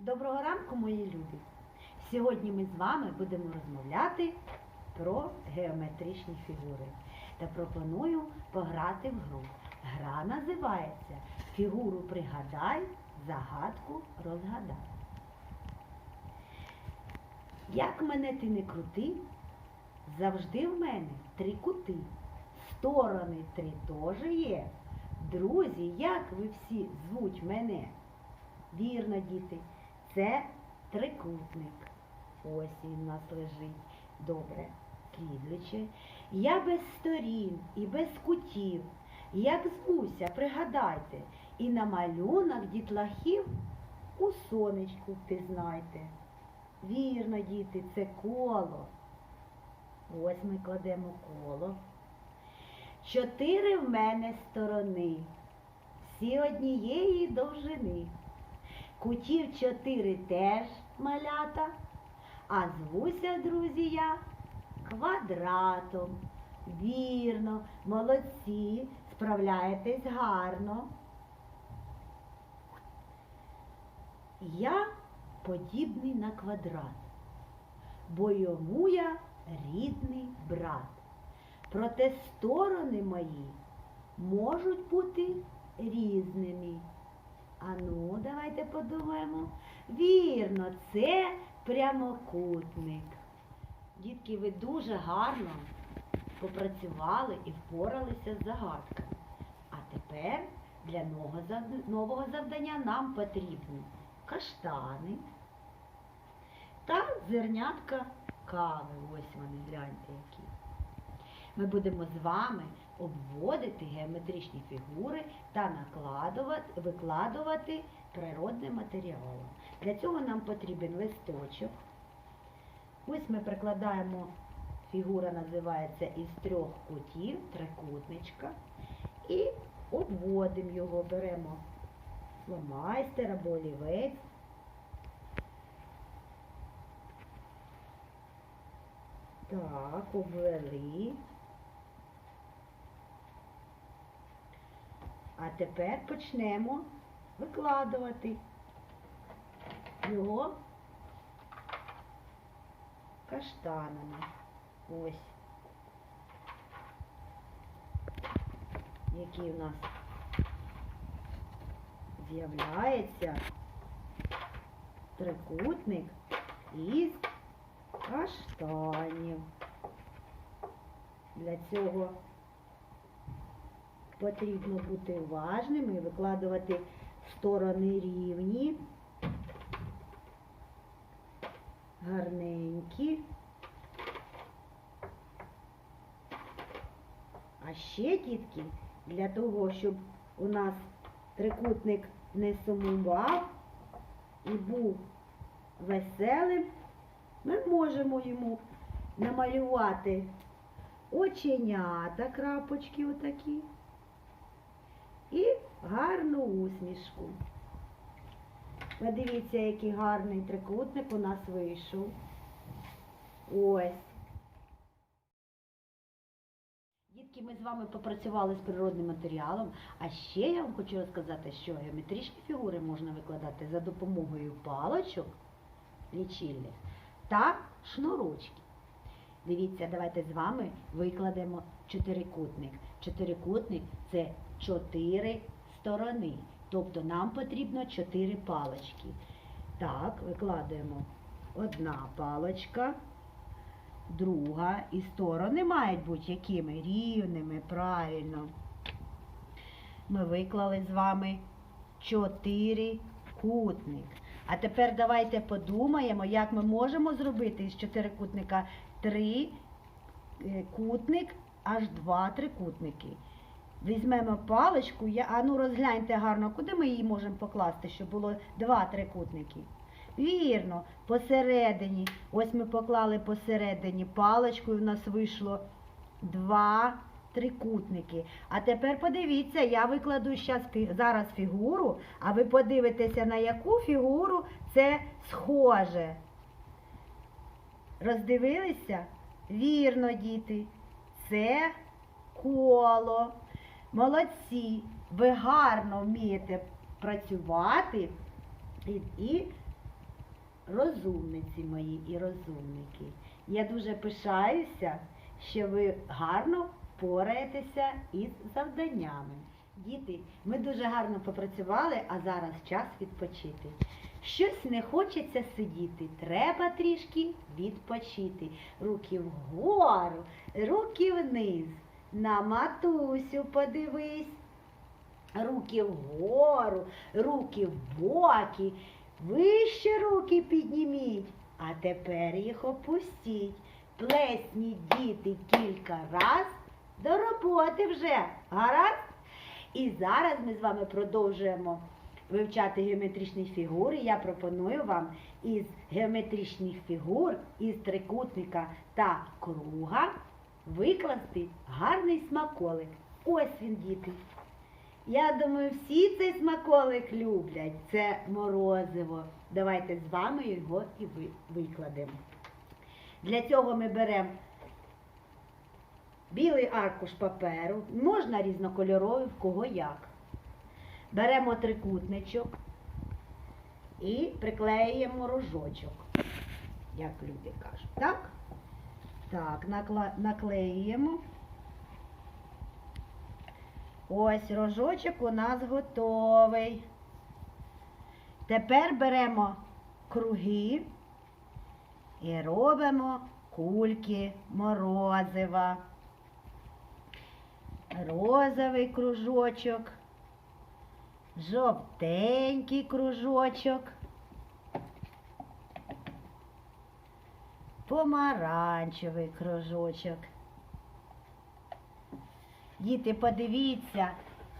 Доброго ранку, мої любі! Сьогодні ми з вами будемо розмовляти про геометричні фігури та пропоную пограти в гру. Гра називається Фігуру пригадай, загадку розгадай. Як мене ти не крути, завжди в мене три кути. Сторони три теж є. Друзі, як ви всі звуть мене? Вірно, діти, це трикутник. Ось він у нас лежить. Добре. Слідуюче. Я без сторін і без кутів. Як звуся, пригадайте, і на малюнок дітлахів у сонечку впізнайте. Вірно, діти, це коло. Ось ми кладемо коло. Чотири в мене сторони, всі однієї довжини. Кутів чотири теж малята, а звуся, друзі, я квадратом. Вірно, молодці, справляєтесь гарно. Я подібний на квадрат, бо йому я рідний брат. Проте сторони мої можуть бути різними. Ану, давайте подумаємо. Вірно, це прямокутник. Дітки, ви дуже гарно попрацювали і впоралися з загадками. А тепер для нового завдання нам потрібні каштани та зернятка кави. Ось вони, гляньте які. Ми будемо з вами обводити геометричні фігури та накладувати, викладувати природним матеріалом. Для цього нам потрібен листочок. Ось ми прикладаємо, фігура називається із трьох кутів, трикутничка, і обводимо його, беремо фломайстер або олівець. Так, обвели. А тепер почнемо викладувати його каштанами. Ось. Який у нас з'являється трикутник із каштанів. Для цього потрібно бути уважним і викладувати сторони рівні, гарненькі. А ще, дітки, для того, щоб у нас трикутник не сумував і був веселим, ми можемо йому намалювати оченята, крапочки отакі і гарну усмішку. Подивіться, який гарний трикутник у нас вийшов. Ось. Дітки, ми з вами попрацювали з природним матеріалом, а ще я вам хочу розказати, що геометричні фігури можна викладати за допомогою палочок лічильних та шнурочків. Дивіться, давайте з вами викладемо чотирикутник. Чотирикутник це чотири сторони. Тобто нам потрібно чотири палочки. Так, викладаємо одна палочка, друга. І сторони мають бути якими? Рівними, правильно. Ми виклали з вами чотири кутник. А тепер давайте подумаємо, як ми можемо зробити із чотирикутника три е, кутник, аж два трикутники. Візьмемо паличку, я, а ну розгляньте гарно, куди ми її можемо покласти, щоб було два трикутники. Вірно, посередині. Ось ми поклали посередині паличку, і в нас вийшло два трикутники. А тепер подивіться, я викладу зараз фігуру, а ви подивитеся, на яку фігуру це схоже. Роздивилися? Вірно, діти. Це коло. Молодці. Ви гарно вмієте працювати і, і розумниці мої і розумники. Я дуже пишаюся, що ви гарно впораєтеся із завданнями. Діти, ми дуже гарно попрацювали, а зараз час відпочити. Щось не хочеться сидіти, треба трішки відпочити. Руки вгору, руки вниз. На матусю подивись. Руки вгору, руки в боки, вище руки підніміть, а тепер їх опустіть. Плесніть діти кілька раз до роботи вже. Гаразд? І зараз ми з вами продовжуємо вивчати геометричні фігури. Я пропоную вам із геометричних фігур, із трикутника та круга викласти гарний смаколик. Ось він, діти. Я думаю, всі цей смаколик люблять. Це морозиво. Давайте з вами його і викладемо. Для цього ми беремо білий аркуш паперу, можна різнокольоровий, в кого як. Беремо трикутничок і приклеюємо рожочок, як люди кажуть. Так? Так, наклеюємо. Ось рожочок у нас готовий. Тепер беремо круги і робимо кульки морозива. Розовий кружочок, жовтенький кружочок, помаранчевий кружочок. Діти, подивіться,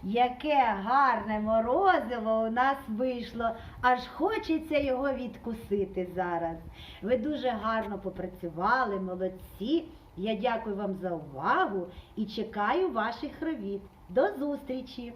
яке гарне морозиво у нас вийшло. Аж хочеться його відкусити зараз. Ви дуже гарно попрацювали, молодці. Я дякую вам за увагу і чекаю ваших робіт. До зустрічі!